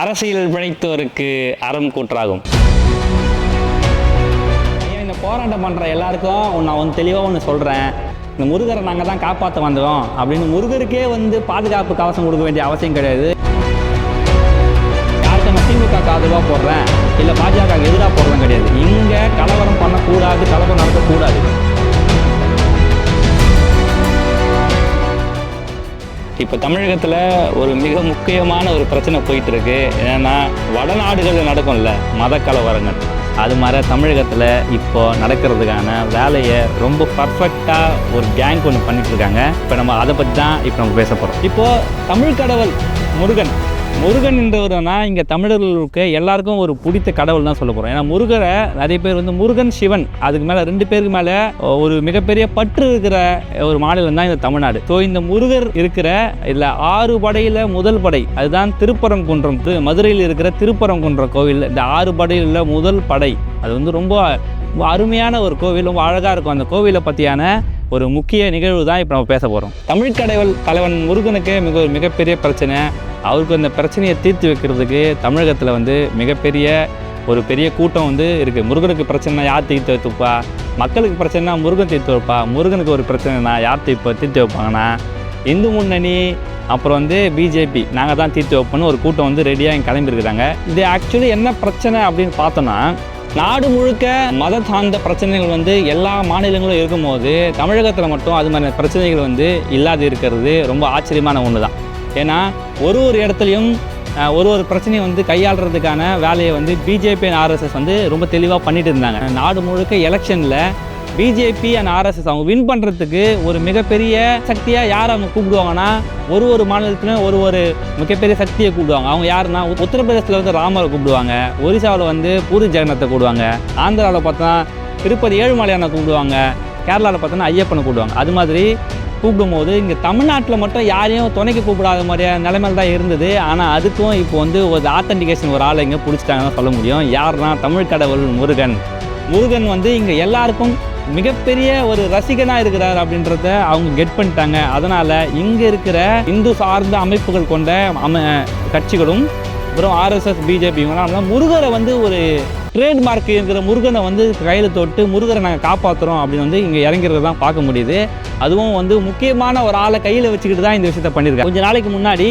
அரசியல் பிழைத்தோருக்கு அறம் கூற்றாகும். இந்த போராட்டம் பண்ணுற எல்லாருக்கும் நான் ஒன்று தெளிவாக ஒன்று சொல்கிறேன் இந்த முருகரை நாங்கள் தான் காப்பாற்ற வந்தோம். அப்படின்னு முருகருக்கே வந்து பாதுகாப்பு கவசம் கொடுக்க வேண்டிய அவசியம் கிடையாது. யாருக்கு நான் திமுக ஆதரவாக போடுறேன்? இல்லை பாஜக எதிராக போடுறேன் கிடையாது. இங்கே கலவரம் பண்ணக்கூடாது கலவரம் நடக்கக்கூடாது. இப்போ தமிழகத்தில் ஒரு மிக முக்கியமான ஒரு பிரச்சனை போயிட்டு இருக்கு என்னன்னா வடநாடுகளில் நடக்கும்ல மத கலவரங்கள் அது மாதிரி தமிழகத்தில் இப்போ நடக்கிறதுக்கான வேலையை ரொம்ப பர்ஃபெக்டாக ஒரு கேங் ஒன்று பண்ணிட்டு இருக்காங்க இப்போ நம்ம அதை பற்றி தான் இப்போ நம்ம பேச போகிறோம் இப்போது தமிழ் கடவுள் முருகன் முருகன் என்றவர்னா இங்கே தமிழர்களுக்கு எல்லாருக்கும் ஒரு பிடித்த கடவுள் தான் சொல்ல போகிறோம் ஏன்னா முருகரை நிறைய பேர் வந்து முருகன் சிவன் அதுக்கு மேலே ரெண்டு பேருக்கு மேலே ஒரு மிகப்பெரிய பற்று இருக்கிற ஒரு மாநிலம் தான் இந்த தமிழ்நாடு. ஸோ இந்த முருகர் இருக்கிற இதில் ஆறு படையில் முதல் படை அதுதான் திருப்பரங்குன்றம். திரு- மதுரையில் இருக்கிற திருப்பரங்குன்றம் கோவில் இந்த ஆறு படையில் முதல் படை. அது வந்து ரொம்ப ரொம்ப அருமையான ஒரு கோவில் ரொம்ப அழகாக இருக்கும். அந்த கோவிலை பற்றியான ஒரு முக்கிய நிகழ்வு தான் இப்போ நம்ம பேச போகிறோம் தமிழ் கடவுள் தலைவன் முருகனுக்கு மிக ஒரு மிகப்பெரிய பிரச்சனை. அவருக்கு அந்த பிரச்சனையை தீர்த்து வைக்கிறதுக்கு தமிழகத்தில் வந்து மிகப்பெரிய ஒரு பெரிய கூட்டம் வந்து இருக்குது முருகனுக்கு பிரச்சனை யார் தீர்த்து வைத்துப்பா? மக்களுக்கு பிரச்சனைனா முருகன் தீர்த்து வைப்பா முருகனுக்கு ஒரு பிரச்சனைனா யார் தீர்ப்பு தீர்த்து வைப்பாங்கன்னா இந்து முன்னணி அப்புறம் வந்து பிஜேபி. நாங்கள் தான் தீர்த்து வைப்போம்னு ஒரு கூட்டம் வந்து ரெடியாக இங்கே கிளம்பியிருக்கிறாங்க. இது ஆக்சுவலி என்ன பிரச்சனை அப்படின்னு பார்த்தோன்னா நாடு முழுக்க மத சார்ந்த பிரச்சனைகள் வந்து எல்லா மாநிலங்களும் இருக்கும்போது தமிழகத்தில் மட்டும் அது மாதிரி பிரச்சனைகள் வந்து இல்லாது இருக்கிறது ரொம்ப ஆச்சரியமான ஒன்று தான் ஏன்னா ஒரு ஒரு இடத்துலையும் ஒரு ஒரு பிரச்சனையை வந்து கையாளுறதுக்கான வேலையை வந்து பிஜேபி அண்ட் ஆர்எஸ்எஸ் வந்து ரொம்ப தெளிவாக பண்ணிட்டு இருந்தாங்க. நாடு முழுக்க எலெக்ஷனில் பிஜேபி அண்ட் ஆர்எஸ்எஸ் அவங்க வின் பண்ணுறதுக்கு ஒரு மிகப்பெரிய சக்தியாக யார் அவங்க கூப்பிடுவாங்கன்னா ஒரு ஒரு மாநிலத்திலும் ஒரு ஒரு மிகப்பெரிய சக்தியை கூப்பிடுவாங்க. அவங்க யாருன்னா உத்தரப்பிரதேசத்தில் வந்து ராமரை கூப்பிடுவாங்க ஒரிசாவில் வந்து பூரி ஜெகநாத்தை கூப்பிடுவாங்க ஆந்திராவில் பார்த்தா திருப்பதி ஏழுமலையானை கூப்பிடுவாங்க கேரளாவில் பார்த்தோன்னா ஐயப்பனை கூப்பிடுவாங்க. அது மாதிரி கூப்பிடும்போது இங்கே தமிழ்நாட்டில் மட்டும் யாரையும் துணைக்கு கூப்பிடாத மாதிரியான நிலைமையில் தான் இருந்தது. ஆனால் அதுக்கும் இப்போ வந்து ஒரு ஆத்தன்டிகேஷன் ஒரு ஆளை இங்கே பிடிச்சிட்டாங்கன்னு சொல்ல முடியும். யாருன்னா தமிழ் கடவுள் முருகன். முருகன் வந்து இங்கே எல்லாருக்கும் மிகப்பெரிய ஒரு ரசிகனாக இருக்கிறார் அப்படின்றத அவங்க கெட் பண்ணிட்டாங்க. அதனால் இங்கே இருக்கிற இந்து சார்ந்த அமைப்புகள் கொண்ட அம கட்சிகளும் அப்புறம் ஆர்எஸ்எஸ் பிஜேபி இவங்களாம் முருகரை வந்து ஒரு ட்ரேட்மார்க் இருக்கிற முருகனை வந்து கையில் தொட்டு முருகரை நாங்கள் காப்பாற்றுறோம் அப்படின்னு வந்து இங்கே இறங்கிறது தான் பார்க்க முடியுது. அதுவும் வந்து முக்கியமான ஒரு ஆளை கையில் வச்சுக்கிட்டு தான் இந்த விஷயத்த பண்ணியிருக்காங்க கொஞ்சம் நாளைக்கு முன்னாடி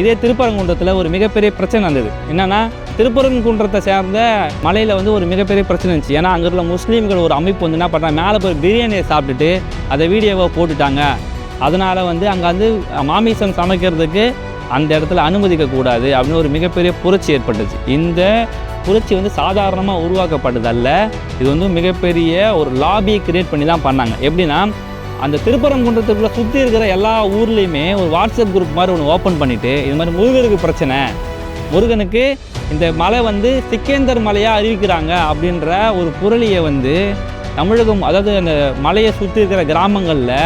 இதே திருப்பரங்குன்றத்தில் ஒரு மிகப்பெரிய பிரச்சனை நடந்தது என்னென்னா திருப்பரங்குன்றத்தை சேர்ந்த மலையில் வந்து ஒரு மிகப்பெரிய பிரச்சனை இருந்துச்சு. ஏன்னா அங்கே இருக்கிற முஸ்லீம்கள் ஒரு அமைப்பு வந்து என்ன பண்ணுறாங்க மேலே போய் பிரியாணியை சாப்பிட்டுட்டு அதை வீடியோவை போட்டுட்டாங்க. அதனால் வந்து அங்கே வந்து மாமிசம் சமைக்கிறதுக்கு அந்த இடத்துல அனுமதிக்கக்கூடாது அப்படின்னு ஒரு மிகப்பெரிய புரட்சி ஏற்பட்டுச்சு. இந்த புரட்சி வந்து சாதாரணமாக உருவாக்கப்பட்டதல்ல இது வந்து மிகப்பெரிய ஒரு லாபியை கிரியேட் பண்ணி தான் பண்ணாங்க. எப்படின்னா அந்த திருப்பரங்குன்றத்துக்குள்ளே சுற்றி இருக்கிற எல்லா ஊர்லேயுமே ஒரு வாட்ஸ்அப் குரூப் மாதிரி ஒன்று ஓப்பன் பண்ணிவிட்டு இது மாதிரி முருகருக்கு பிரச்சனை. முருகனுக்கு இந்த மலை வந்து சிக்கேந்தர் மலையாக அறிவிக்கிறாங்க அப்படின்ற ஒரு புரளியை வந்து தமிழகம் அதாவது அந்த மலையை சுற்றி இருக்கிற கிராமங்களில்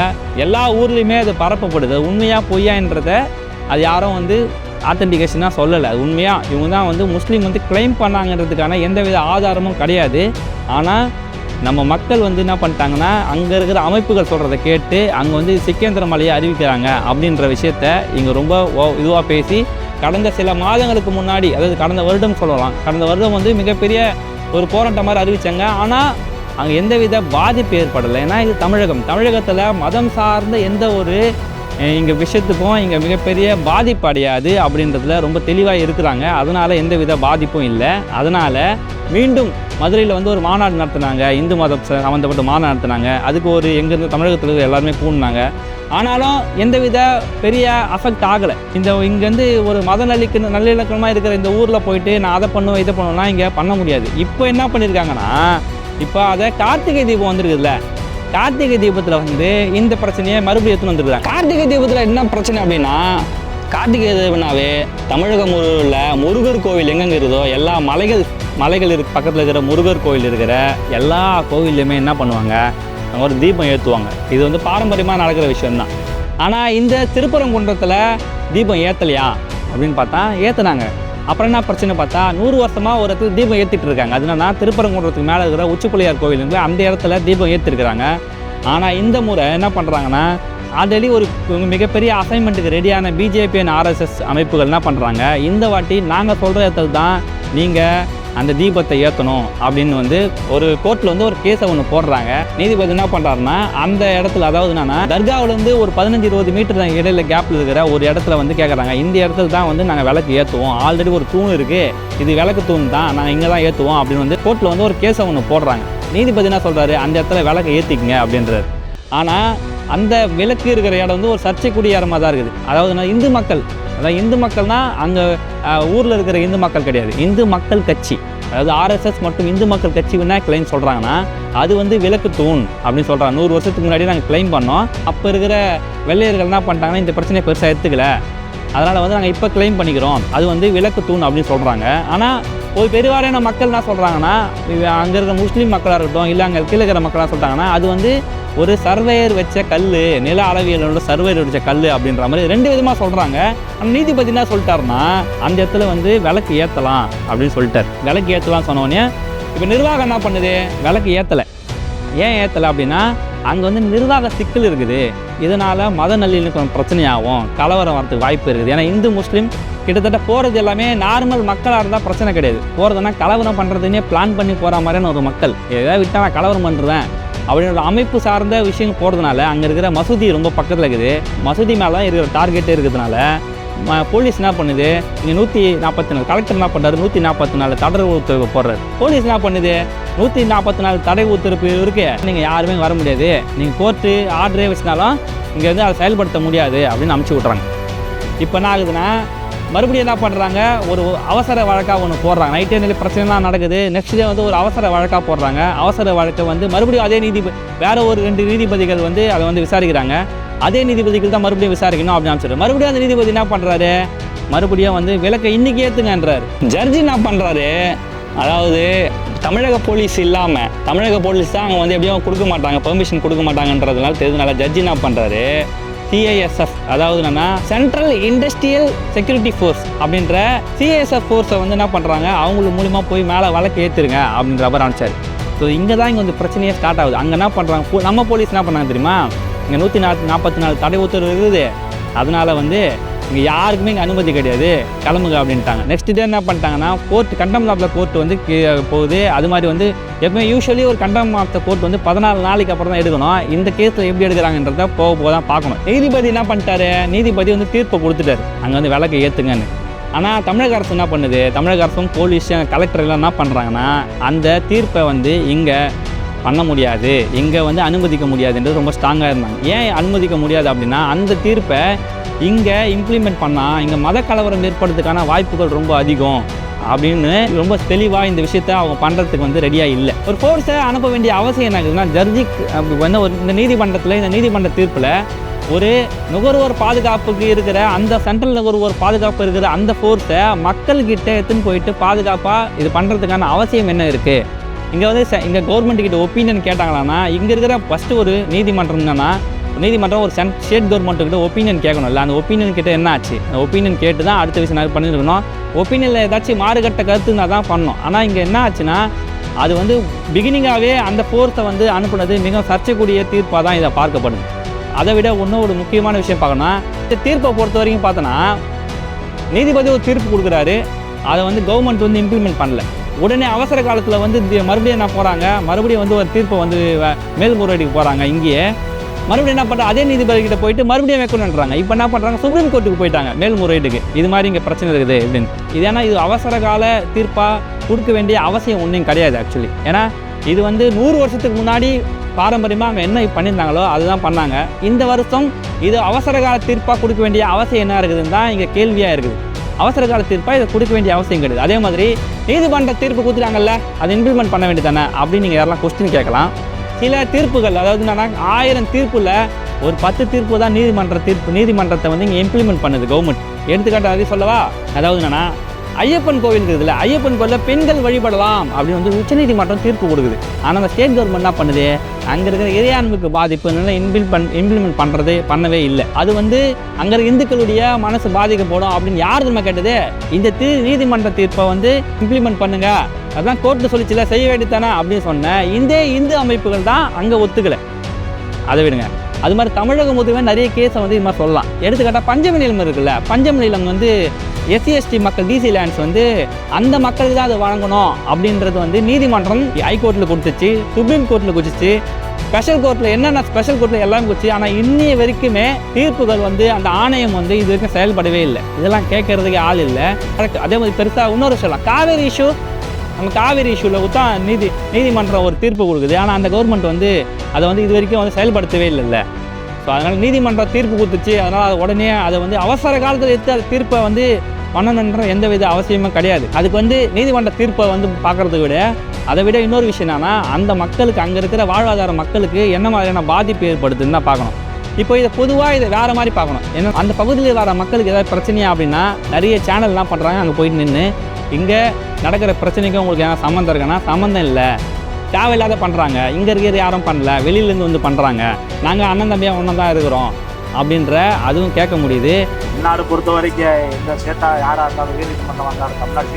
எல்லா ஊர்லேயுமே அது பரப்பப்படுது. உண்மையாக பொய்யான்றதை அது யாரும் வந்து ஆத்தன்டிகேஷனாக சொல்லலை. அது உண்மையாக இவங்க தான் வந்து முஸ்லீம் வந்து கிளைம் பண்ணாங்கன்றதுக்கான எந்தவித ஆதாரமும் கிடையாது. ஆனால் நம்ம மக்கள் வந்து என்ன பண்ணிட்டாங்கன்னா அங்கே இருக்கிற அமைப்புகள் சொல்கிறத கேட்டு அங்கே வந்து சிக்கேந்திர மலையை அறிவிக்கிறாங்க அப்படின்ற விஷயத்த இங்கே ரொம்ப இதுவாக பேசி கடந்த சில மாதங்களுக்கு முன்னாடி அதாவது கடந்த வருடம் சொல்லலாம். கடந்த வருடம் வந்து மிகப்பெரிய ஒரு போராட்டம் மாதிரி அறிவித்தாங்க ஆனால் அங்கே எந்தவித பாதிப்பு ஏற்படலை. ஏன்னா இது தமிழகம். தமிழகத்தில் மதம் சார்ந்த எந்த ஒரு இங்கே விஷயத்துக்கும் இங்கே மிகப்பெரிய பாதிப்பு அடையாது அப்படின்றதுல ரொம்ப தெளிவாக இருக்கிறாங்க. அதனால் எந்த வித பாதிப்பும் இல்லை. அதனால் மீண்டும் மதுரையில் வந்து ஒரு மாநாடு நடத்துனாங்க. இந்து மதம் சம்மந்தப்பட்ட மாநாடு நடத்துனாங்க. அதுக்கு ஒரு எங்கேருந்து தமிழகத்தில் எல்லாருமே கூடினாங்க. ஆனாலும் எந்தவித பெரிய அஃபெக்ட் ஆகலை. இந்த இங்கேருந்து ஒரு மத நல்லிக்கு நல்லிணக்கமாக இருக்கிற இந்த ஊரில் போயிட்டு நான் அதை பண்ணுவேன் இதை பண்ணுவேன்னா இங்கே பண்ண முடியாது. இப்போ என்ன பண்ணியிருக்காங்கன்னா இப்போ அதை கார்த்திகை தீபம் வந்துருக்குதுல்ல. கார்த்திகை தீபத்தில் வந்து இந்த பிரச்சனையை மறுபடியும் எடுத்துன்னு வந்துருக்காங்க கார்த்திகை தீபத்தில் என்ன பிரச்சனை அப்படின்னா கார்த்திகை தீபம்னாவே தமிழகம் உள்ள முருகர் கோவில் எங்கெங்க இருக்குதோ எல்லா மலைகள் மலைகள் இருக்கு பக்கத்தில் இருக்கிற முருகர் கோவில் இருக்கிற எல்லா கோவில்லையுமே என்ன பண்ணுவாங்க? ஒரு தீபம் ஏற்றுவாங்க இது வந்து பாரம்பரியமாக நடக்கிற விஷயம்தான். ஆனால் இந்த திருப்பரங்குன்றத்தில் தீபம் ஏற்றலையா அப்படின்னு பார்த்தா ஏற்றுனாங்க அப்புறம் என்ன பிரச்சனை பார்த்தா நூறு வருஷமாக ஒரு இடத்துல தீபம் ஏற்றிட்டு இருக்காங்க. அது என்னன்னா திருப்பரங்குன்றத்துக்கு மேலே இருக்கிற உச்சிப்பிள்ளையார் கோவில் இருக்கு அந்த இடத்துல தீபம் ஏற்றிருக்கிறாங்க ஆனால் இந்த முறை என்ன பண்ணுறாங்கன்னா ஆல்ரெடி ஒரு மிகப்பெரிய அசைன்மெண்ட்டுக்கு ரெடியான பிஜேபி அண்ட் ஆர்எஸ்எஸ் அமைப்புகள் என்ன பண்ணுறாங்க இந்த வாட்டி நாங்கள் சொல்கிற இடத்துல தான் நீங்கள் அந்த தீபத்தை ஏற்றணும் அப்படின்னு வந்து ஒரு கோர்ட்டில் வந்து ஒரு கேஸை ஒன்று போடுறாங்க. நீதிபதி என்ன பண்ணுறாருன்னா அந்த இடத்துல அதாவது என்னன்னா தர்காவிலேருந்து ஒரு பதினஞ்சு இருபது மீட்டர் இடையில கேப்பில் இருக்கிற ஒரு இடத்துல வந்து கேட்குறாங்க இந்த இடத்துல தான் வந்து நாங்கள் விளக்கு ஏற்றுவோம் ஆல்ரெடி ஒரு தூண் இருக்குது இது விளக்கு தூண் தான். நாங்கள் இங்கே தான் ஏற்றுவோம் அப்படின்னு வந்து கோர்ட்டில் வந்து ஒரு கேஸை ஒன்று போடுறாங்க. நீதிபதி என்ன சொல்கிறாரு அந்த இடத்துல விளக்கை ஏற்றிக்கங்க அப்படின்றாரு. ஆனால் அந்த விளக்கு இருக்கிற இடம் வந்து ஒரு சர்ச்சைக்குடிய இடமா தான் இருக்குது. அதாவது என்ன, இந்து மக்கள் அதாவது இந்து மக்கள்னால் அங்கே ஊரில் இருக்கிற இந்து மக்கள் கிடையாது. இந்து மக்கள் கட்சி. அதாவது ஆர்எஸ்எஸ் மற்றும் இந்து மக்கள் கட்சி என்ன கிளைம் சொல்கிறாங்கன்னா அது வந்து விலக்கு தூண் அப்படின்னு சொல்கிறாங்க நூறு வருஷத்துக்கு முன்னாடி நாங்கள் கிளைம் பண்ணோம். அப்போ இருக்கிற வெள்ளையர்கள் என்ன பண்ணிட்டாங்கன்னா இந்த பிரச்சனையை பெருசாக எடுத்துக்கல. அதனால் வந்து நாங்கள் இப்போ கிளைம் பண்ணிக்கிறோம். அது வந்து விளக்கு தூண் அப்படின்னு சொல்கிறாங்க ஆனால் ஒரு பெருவாரியான மக்கள் என்ன சொல்கிறாங்கன்னா அங்கே இருக்கிற முஸ்லீம் மக்களாக இருக்கட்டும் இல்லை அங்கே கீழே இருக்கிற மக்களாக சொல்கிறாங்கன்னா அது வந்து ஒரு சர்வேயர் வச்ச கல் நில அளவியலோட சர்வேயர் வச்ச கல் அப்படின்ற மாதிரி ரெண்டு விதமாக சொல்கிறாங்க ஆனால் நீதிபதி என்ன சொல்லிட்டாருன்னா அந்த இடத்துல வந்து விளக்கு ஏற்றலாம் அப்படின்னு சொல்லிட்டார். விளக்கு ஏற்றலாம் சொன்னோடனே இப்போ நிர்வாகம் என்ன பண்ணுது? விளக்கு ஏற்றலை ஏன் ஏற்றலை அப்படின்னா அங்கே வந்து நிர்வாக சிக்கல் இருக்குது. இதனால் மத நல்லிணக்கம் பிரச்சனையாகும். கலவரம் வரதுக்கு வாய்ப்பு இருக்குது. ஏன்னா இந்து முஸ்லீம் கிட்டத்தட்ட போகிறது எல்லாமே நார்மல் மக்களாக இருந்தால் பிரச்சனை கிடையாது. போகிறதுனா கலவரம் பண்ணுறதுன்னே பிளான் பண்ணி போகிற மாதிரியான ஒரு மக்கள். எதாவது விட்டால் நான் கலவரம் பண்ணுறேன் அப்படின்னு ஒரு அமைப்பு சார்ந்த விஷயம் போகிறதுனால அங்கே இருக்கிற மசூதி ரொம்ப பக்கத்தில் இருக்குது. மசூதி மேலே தான் இருக்கிற டார்கெட்டே இருக்கிறதுனால போலீஸ் என்ன பண்ணுது? இங்கே நூற்றி நாற்பத்தி நாலு கலெக்டர் என்ன பண்ணுறாரு நூற்றி நாற்பத்தி நாலு தடை உத்தரவு போடுறாரு. போலீஸ் என்ன பண்ணுது? நூற்றி நாற்பத்தி நாலு தடை உத்தரவு இருக்கு. நீங்கள் யாருமே வர முடியாது. நீங்கள் கோர்ட்டு ஆர்டரே வச்சினாலும் இங்கே வந்து அதை செயல்படுத்த முடியாது அப்படின்னு அமுச்சு விட்றாங்க இப்போ என்ன ஆகுதுன்னா மறுபடியும் என்ன பண்ணுறாங்க ஒரு அவசர வழக்காக ஒன்று போடுறாங்க. நைட்டே நிலை பிரச்சனைலாம் நடக்குது. நெக்ஸ்ட் டே வந்து ஒரு அவசர வழக்காக போடுறாங்க. அவசர வழக்கை வந்து மறுபடியும் அதே நீதிபதி வேறு ஒரு ரெண்டு நீதிபதிகள் வந்து அதை வந்து விசாரிக்கிறாங்க. அதே நீதிபதிகள் தான் மறுபடியும் விசாரிக்கணும் அப்படின்னு அமைச்சிரு மறுபடியும் அந்த நீதிபதி என்ன பண்ணுறாரு மறுபடியும் வந்து விளக்கை இன்னைக்கு ஏற்றுங்கன்றார் ஜட்ஜி என்ன பண்ணுறாரு அதாவது தமிழக போலீஸ் இல்லாமல் தமிழக போலீஸ் தான் அவங்க வந்து எப்படியும் கொடுக்க மாட்டாங்க. பெர்மிஷன் கொடுக்க மாட்டாங்கன்றதுனால தெரிஞ்சதுனால ஜட்ஜி என்ன பண்ணுறாரு சிஐஎஸ்எஃப் அதாவது என்னன்னா சென்ட்ரல் இண்டஸ்ட்ரியல் செக்யூரிட்டி ஃபோர்ஸ் அப்படின்ற சிஐஎஸ்எஃப் ஃபோர்ஸை வந்து என்ன பண்ணுறாங்க அவங்களுக்கு மூலிமா போய் மேலே வழக்கு ஏற்றுருங்க அப்படின்ற அவர் அனுப்பிச்சார். ஸோ இங்கே தான் இங்கே வந்து பிரச்சனையே ஸ்டார்ட் ஆகுது. அங்கே என்ன பண்ணுறாங்க போ- நம்ம போலீஸ் என்ன பண்ணாங்க தெரியுமா? இங்கே நூற்றி நாற்பத்தி நாற்பத்தி நாலு தடை உத்தரவு இருக்குது. அதனால் வந்து இங்கே யாருக்குமே இங்கே அனுமதி கிடையாது. கிளம்புங்க அப்படின்ட்டாங்க. நெக்ஸ்ட் டே என்ன பண்ணிட்டாங்கன்னா கோர்ட் கண்டம் ஆஃப் கோர்ட் வந்து போகுது. அது மாதிரி வந்து எப்பவுமே யூஸ்வலி ஒரு கண்டம் ஆஃப் கோர்ட் வந்து பதினாலு நாளைக்கு அப்புறம் தான் எடுக்கணும். இந்த கேஸில் எப்படி எடுக்கிறாங்கன்றத போக போக தான் பார்க்கணும். நீதிபதி என்ன பண்ணிட்டாரு? நீதிபதி வந்து தீர்ப்பை கொடுத்துட்டாரு. அங்கே வந்து விளக்கு ஏற்றுங்கன்னு ஆனால் தமிழக அரசு என்ன பண்ணுது? தமிழக அரசும் போலீஸ் கலெக்டர் எல்லாம் என்ன பண்ணுறாங்கன்னா அந்த தீர்ப்பை வந்து இங்கே பண்ண முடியாது இங்கே வந்து அனுமதிக்க முடியாதுன்றது ரொம்ப ஸ்ட்ராங்காக இருந்தாங்க. ஏன் அனுமதிக்க முடியாது அப்படின்னா அந்த தீர்ப்பை இங்கே இம்ப்ளிமெண்ட் பண்ணால் இங்கே மத கலவரம் ஏற்படுறதுக்கான வாய்ப்புகள் ரொம்ப அதிகம் அப்படின்னு ரொம்ப தெளிவாக இந்த விஷயத்த அவங்க பண்ணுறதுக்கு வந்து ரெடியாக இல்லை. ஒரு ஃபோர்ஸை அனுப்ப வேண்டிய அவசியம் என்ன இருக்குதுன்னா அப்படி வந்து ஒரு இந்த நீதிமன்றத்தில் இந்த நீதிமன்ற தீர்ப்பில் ஒரு நுகர்வோர் பாதுகாப்புக்கு இருக்கிற அந்த சென்ட்ரல் நுகர்வோர் பாதுகாப்பு இருக்கிற அந்த ஃபோர்ஸை மக்கள்கிட்ட எடுத்துன்னு போயிட்டு பாதுகாப்பாக இது பண்ணுறதுக்கான அவசியம் என்ன இருக்குது இங்கே வந்து ச- இங்கே கவர்மெண்ட் கிட்ட ஒப்பீனியன் கேட்டாங்களான்னா இங்கே இருக்கிற ஃபஸ்ட்டு ஒரு நீதிமன்றம் என்னன்னா நீதிமன்றம் ஒரு சென்ட் ஸ்டேட் கவர்மெண்ட்டுக்கிட்ட கிட்ட ஒப்பீனியன் கேட்கணும்ல. அந்த ஒப்பீனியன் கிட்ட என்ன ஆச்சு? அந்த ஒப்பீனியன் கேட்டு தான் அடுத்த விஷயம் நாங்கள் பண்ணியிருக்கணும் ஒப்பீனியனில் ஏதாச்சும் மாறுகட்ட கருத்துனா தான் பண்ணணும். ஆனால் இங்கே என்ன ஆச்சுன்னா அது வந்து பிகினிங்காகவே அந்த ஃபோர்ஸை வந்து அனுப்புனது மிக சர்ச்சைக்கூடிய தீர்ப்பாக தான் இதை பார்க்கப்படுது. அதை விட இன்னும் ஒரு முக்கியமான விஷயம் பார்க்கணும்னா இந்த தீர்ப்பை பொறுத்த வரைக்கும் பார்த்தோன்னா நீதிபதி ஒரு தீர்ப்பு கொடுக்குறாரு. அதை வந்து கவர்மெண்ட் வந்து இம்ப்ளிமெண்ட் பண்ணல. உடனே அவசர காலத்தில் வந்து மறுபடியும் என்ன போகிறாங்க மறுபடியும் வந்து ஒரு தீர்ப்பை வந்து மேல்முறையீடுக்கு போகிறாங்க இங்கேயே. மறுபடியும் என்ன பண்ணுறாங்க அதே நீதிபதி கிட்ட போயிட்டு மறுபடியும் வைக்கணுன்றாங்க இப்போ என்ன பண்ணுறாங்க சுப்ரீம் கோர்ட்டுக்கு போயிட்டாங்க மேல்முறையீடுக்கு. இது மாதிரி இங்கே பிரச்சனை இருக்குது அப்படின்னு. இது ஏன்னா இது அவசர கால தீர்ப்பாக கொடுக்க வேண்டிய அவசியம் ஒன்றும் கிடையாது ஆக்சுவலி ஏன்னா இது வந்து நூறு வருஷத்துக்கு முன்னாடி பாரம்பரியமாக அவங்க என்ன பண்ணியிருந்தாங்களோ அதுதான் பண்ணாங்க. இந்த வருஷம் இது அவசர கால தீர்ப்பாக கொடுக்க வேண்டிய அவசியம் என்ன இருக்குதுன்னு தான் இங்கே கேள்வியாக இருக்குது. அவசர கால தீர்ப்பாக இதை கொடுக்க வேண்டிய அவசியம் கிடையாது. அதே மாதிரி நீதிமன்ற தீர்ப்பு கொடுத்துட்டாங்கல்ல அதை இம்ப்ளிமெண்ட் பண்ண வேண்டியது தானே அப்படின்னு நீங்கள் யாரெல்லாம் கொஸ்டின் கேட்கலாம். சில தீர்ப்புகள் அதாவது என்னன்னா ஆயிரம் தீர்ப்பில் ஒரு பத்து தீர்ப்பு தான் நீதிமன்ற தீர்ப்பு. நீதிமன்றத்தை வந்து இங்கே இம்ப்ளிமெண்ட் பண்ணுது கவர்மெண்ட் எடுத்துக்காட்டு அதை சொல்லவா? அதாவது என்னன்னா ஐயப்பன் கோவில் இருக்குதுல்ல ஐயப்பன் கோவிலில் பெண்கள் வழிபடலாம் அப்படின்னு வந்து உச்சநீதிமன்றம் தீர்ப்பு கொடுக்குது. ஆனால் அந்த ஸ்டேட் கவர்மெண்ட் என்ன பண்ணுது? அங்கே இருக்கிற இறையாண்மைக்கு பாதிப்புனால இன்பில் பண் இம்ப்ளிமெண்ட் பண்ணுறது பண்ணவே இல்லை. அது வந்து அங்கே இருக்கிற இந்துக்களுடைய மனசு பாதிக்கப்படும் அப்படின்னு யார் தெரியுமா கேட்டது? இந்த தீ நீதிமன்ற தீர்ப்பை வந்து இம்ப்ளிமெண்ட் பண்ணுங்க. அதான் கோர்ட்டு சொல்லிச்சுல செய்ய வேண்டியதானே அப்படின்னு சொன்ன இந்த இந்து அமைப்புகள் தான் அங்கே ஒத்துக்கலை. அதை விடுங்க. அது மாதிரி தமிழகம் முதுவே நிறைய கேஸை வந்து இது மாதிரி சொல்லலாம். எடுத்துக்காட்டால் பஞ்சம நிலம் இருக்குல்ல பஞ்சம நிலம் வந்து எஸ்சி எஸ்டி மக்கள் டிசி லேண்ட்ஸ் வந்து அந்த மக்களுக்கு தான் அதை வழங்கணும் அப்படின்றது வந்து நீதிமன்றம் ஹைகோர்ட்டில் கொடுத்துச்சு சுப்ரீம் கோர்ட்டில் கொடுத்துச்சு ஸ்பெஷல் கோர்ட்டில் என்னென்ன ஸ்பெஷல் கோர்ட்டில் எல்லாம் கொடுத்து ஆனால் இன்னைய வரைக்குமே தீர்ப்புகள் வந்து அந்த ஆணையம் வந்து இது வரைக்கும் செயல்படவே இல்லை. இதெல்லாம் கேட்கறதுக்கு ஆள் இல்லை. கரெக்ட். அதே மாதிரி பெருசாக இன்னொரு சொல்லலாம். காவேரி இஷ்யூ நம்ம காவேரி இஷ்யூவில் தான் நீதி நீதிமன்றம் ஒரு தீர்ப்பு கொடுக்குது. ஆனால் அந்த கவர்மெண்ட் வந்து அதை வந்து இது வரைக்கும் வந்து செயல்படுத்தவே இல்லைல்ல. ஸோ அதனால் நீதிமன்றம் தீர்ப்பு கொடுத்துச்சு. அதனால் அது உடனே அதை வந்து அவசர காலத்தில் எடுத்து அந்த தீர்ப்பை வந்து பண்ணணுன்ற எந்த வித அவசியமும் கிடையாது. அதுக்கு வந்து நீதிமன்ற தீர்ப்பை வந்து பார்க்குறத விட அதை விட இன்னொரு விஷயம் என்னன்னா அந்த மக்களுக்கு அங்கே இருக்கிற வாழ்வாதார மக்களுக்கு என்ன மாதிரியான பாதிப்பு ஏற்படுதுன்னு தான் பார்க்கணும். இப்போ இதை பொதுவாக இதை வேறு மாதிரி பார்க்கணும். ஏன்னா அந்த பகுதியில் வர மக்களுக்கு ஏதாவது பிரச்சனையா அப்படின்னா நிறைய சேனல்லாம் பண்ணுறாங்க அங்கே போயிட்டு நின்று இங்கே நடக்கிற பிரச்சனைக்கும் உங்களுக்கு ஏதாவது சம்மந்தம் இருக்குன்னா சம்மந்தம் இல்லை. தேவையில்லாத பண்ணுறாங்க இங்கே இருக்கிற யாரும் பண்ணல. வெளியிலேருந்து வந்து பண்ணுறாங்க நாங்கள் அண்ணன் தம்பியாக ஒன்றா தான் இருக்கிறோம். அப்படின்ற அதுவும் கேட்க முடியுது. தமிழ்நாடு பொறுத்த வரைக்கும் எந்த ஸ்டேட்டாக யாராக இருந்தாலும் உயர்நீதிமன்றம் வந்தாலும் தமிழ்நாடு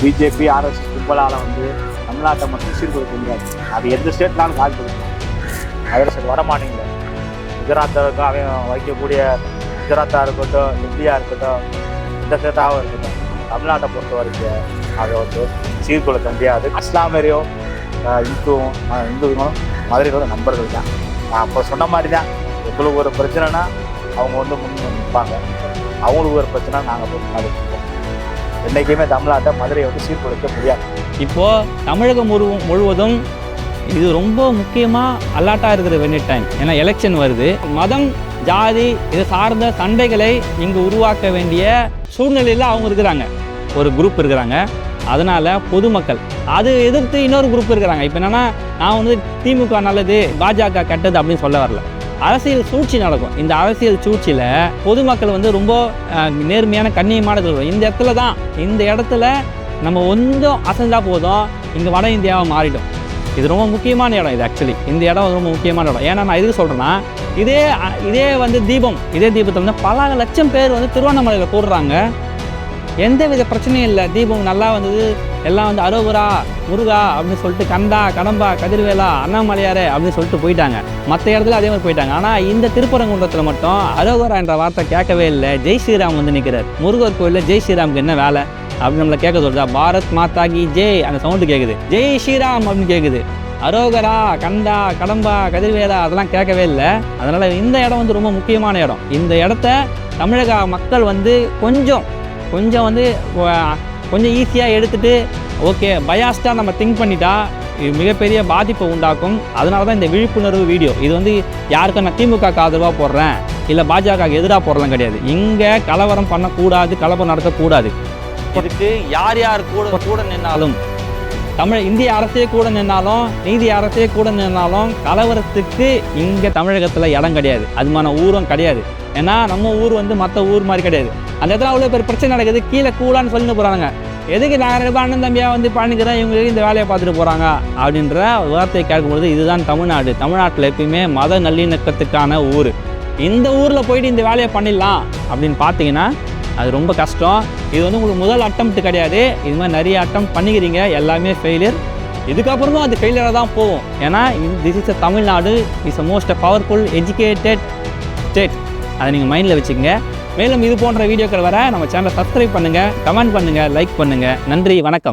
பிஜேபி ஆர்எஸ்எஸ் கும்பலால் வந்து தமிழ்நாட்டை மட்டும் சீர்குலைக்க முடியாது. அது எந்த ஸ்டேட்னாலும் கால் கொடுக்கும். அதில் சரி வட குஜராத்தாக அவன் வைக்கக்கூடிய குஜராத்தாக இருக்கட்டும் இந்தியா இருக்கட்டும் எந்த ஸ்டேட்டாகவும் இருக்கட்டும் தமிழ்நாட்டை பொறுத்த வரைக்கும் அதை வந்து சீர்குலைக்க முடியாது. அஸ்லாமேரியும் இந்துவும் இந்துவும் மதுரையோட நண்பர்கள் தான். நான் அப்போ சொன்ன மாதிரி தான் எங்களுக்கு ஒரு பிரச்சனைனா அவங்க வந்து முன் நிற்பாங்க. அவங்களுக்கு ஒரு பிரச்சனை நாங்கள் போய் முன்னாடி நிற்போம். என்றைக்குமே தமிழ்நாட்டை மதுரையை வந்து சீர்குலைக்க முடியாது. இப்போது தமிழகம் முழு முழுவதும் இது ரொம்ப முக்கியமாக அலாட்டாக இருக்கிற வெண்ணி டைம் ஏன்னா எலெக்ஷன் வருது. மதம் ஜாதி இது சார்ந்த சண்டைகளை இங்கே உருவாக்க வேண்டிய சூழ்நிலையில் அவங்க இருக்கிறாங்க. ஒரு குரூப் இருக்கிறாங்க. அதனால் பொதுமக்கள் அது எதிர்த்து இன்னொரு குரூப் இருக்கிறாங்க. இப்போ என்னென்னா நான் வந்து திமுக நல்லது பாஜக கெட்டது அப்படின்னு சொல்ல வரல. அரசியல் சூழ்ச்சி நடக்கும். இந்த அரசியல் சூழ்ச்சியில் பொதுமக்கள் வந்து ரொம்ப நேர்மையான கண்ணியமான இருக்கும். இந்த இடத்துல தான் இந்த இடத்துல நம்ம கொஞ்சம் அசைஞ்சால் போதும். இங்கே வட இந்தியாவை மாறிடும். இது ரொம்ப முக்கியமான இடம் இது ஆக்சுவலி இந்த இடம் ரொம்ப முக்கியமான இடம். ஏன்னா நான் எதுக்கு சொல்கிறேன்னா இதே இதே வந்து தீபம். இதே தீபத்தை வந்து பல லட்சம் பேர் வந்து திருவண்ணாமலையில் கூடுறாங்க எந்த வித பிரச்சனையும் இல்லை. தீபம் நல்லா வந்தது. எல்லாம் வந்து அரோகுரா முருகா அப்படின்னு சொல்லிட்டு கண்டா கடம்பா கதிர்வேலா அண்ணாமலையாரே அப்படின்னு சொல்லிட்டு போயிட்டாங்க. மற்ற இடத்துல அதே மாதிரி போயிட்டாங்க. ஆனால் இந்த திருப்பரங்குன்றத்தில் மட்டும் அரோகரா என்ற வார்த்தை கேட்கவே இல்லை. ஜெய் ஸ்ரீராம் வந்து நிற்கிறார் முருகர் கோயிலில் ஜெய் ஸ்ரீராமுக்கு என்ன வேலை? அப்படின்னு நம்மளை கேட்க சொல்லுதா பாரத் மாதா கி ஜெய் அந்த சவுண்டு கேட்குது ஜெய் ஸ்ரீராம் அப்படின்னு கேட்குது அரோகரா கண்டா கடம்பா கதிர்வேலா அதெல்லாம் கேட்கவே இல்லை. அதனால் இந்த இடம் வந்து ரொம்ப முக்கியமான இடம். இந்த இடத்த தமிழக மக்கள் வந்து கொஞ்சம் கொஞ்சம் வந்து கொஞ்சம் ஈஸியாக எடுத்துகிட்டு ஓகே பயாஸ்டாக நம்ம திங்க் பண்ணிட்டா இது மிகப்பெரிய பாதிப்பை உண்டாக்கும். அதனால தான் இந்த விழிப்புணர்வு வீடியோ இது வந்து யாருக்கும் நான் திமுக ஆதரவாக போடுறேன் இல்லை பாஜக எதிராக போடுறலாம் கிடையாது. இங்கே கலவரம் பண்ணக்கூடாது கலவரம் நடத்தக்கூடாது இதுக்கு யார் யார் கூட கூட நின்னாலும் தமிழ் இந்திய அரசே கூட நின்னாலும் நீதி அரசே கூட நின்னாலும் கலவரத்துக்கு இங்கே தமிழகத்தில் இடம் கிடையாது. அதுமான ஊரும் கிடையாது. ஏன்னா நம்ம ஊர் வந்து மற்ற ஊர் மாதிரி கிடையாது. அந்த இடத்துல அவ்வளோ பேர் பிரச்சனை நடக்குது. கீழே கூலான்னு சொல்லிட்டு போகிறாங்க எதுக்கு நான் ரெண்டு அண்ணன் தம்பியாக வந்து பண்ணிக்கிறேன் இவங்க இந்த வேலையை பார்த்துட்டு போகிறாங்க அப்படின்ற வார்த்தையை கேட்கும்பொழுது இதுதான் தமிழ்நாடு. தமிழ்நாட்டில் எப்பயுமே மத நல்லிணக்கத்துக்கான ஊர். இந்த ஊரில் போயிட்டு இந்த வேலையை பண்ணிடலாம் அப்படின்னு பார்த்தீங்கன்னா அது ரொம்ப கஷ்டம். இது வந்து உங்களுக்கு முதல் அட்டம்ப்ட் கிடையாது. இது மாதிரி நிறைய அட்டம் பண்ணிக்கிறீங்க. எல்லாமே ஃபெயிலியர் இதுக்கப்புறமும் அது ஃபெயிலியராக தான் போகும். ஏன்னா this is a Tamil Nadu. Is a most powerful educated state அதை நீங்கள் மைண்டில் வச்சுக்கோங்க. மேலும் இது போன்ற வீடியோக்கள் வர நம்ம சேனலை சப்ஸ்கிரைப் பண்ணுங்கள் கமெண்ட் பண்ணுங்கள் லைக் பண்ணுங்கள் நன்றி வணக்கம்.